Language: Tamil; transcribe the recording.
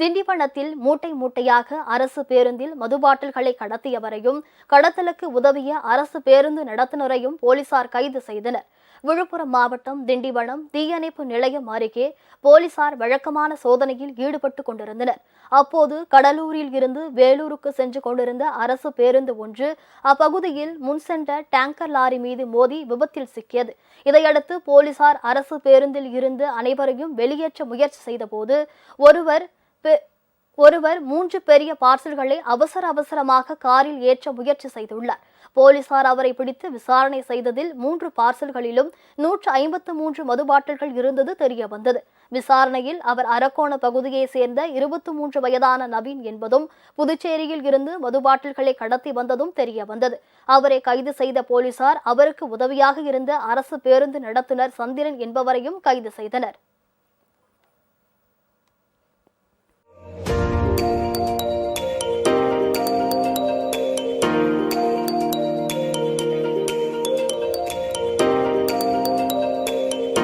திண்டிவனத்தில் மூட்டை மூட்டையாக அரசு பேருந்தில் மது பாட்டில்களை கடத்தியவரையும் கடத்தலுக்கு உதவிய அரசு பேருந்து நடத்துனரையும் போலீசார் கைது செய்தனர். விழுப்புரம் மாவட்டம் திண்டிவனம் தீயணைப்பு நிலையம் அருகே போலீசார் வழக்கமான சோதனையில் ஈடுபட்டு கொண்டிருந்தனர். அப்போது கடலூரில் இருந்து வேலூருக்கு சென்று கொண்டிருந்த அரசு பேருந்து ஒன்று அப்பகுதியில் முன் சென்ற டேங்கர் லாரி மீது மோதி விபத்தில் சிக்கியது. இதையடுத்து போலீசார் அரசு பேருந்தில் இருந்து அனைவரையும் வெளியேற்ற முயற்சி செய்தபோது ஒருவர் ஒருவர் மூன்று பெரிய பார்சல்களை அவசர அவசரமாக காரில் ஏற்ற முயற்சி செய்துள்ளார். போலீசார் அவரை பிடித்து விசாரணை செய்ததில் மூன்று பார்சல்களிலும் நூற்று ஐம்பத்து மூன்று மது பாட்டில்கள் இருந்தது தெரிய வந்தது விசாரணையில் அவர் அரக்கோண பகுதியை சேர்ந்த இருபத்தி மூன்று வயதான நவீன் என்பதும் புதுச்சேரியில் இருந்து மது பாட்டில்களை கடத்தி வந்ததும் தெரிய வந்தது அவரை கைது செய்த போலீசார் அவருக்கு உதவியாக இருந்த அரசு பேருந்து நடத்துனர் சந்திரன் என்பவரையும் கைது செய்தனர்.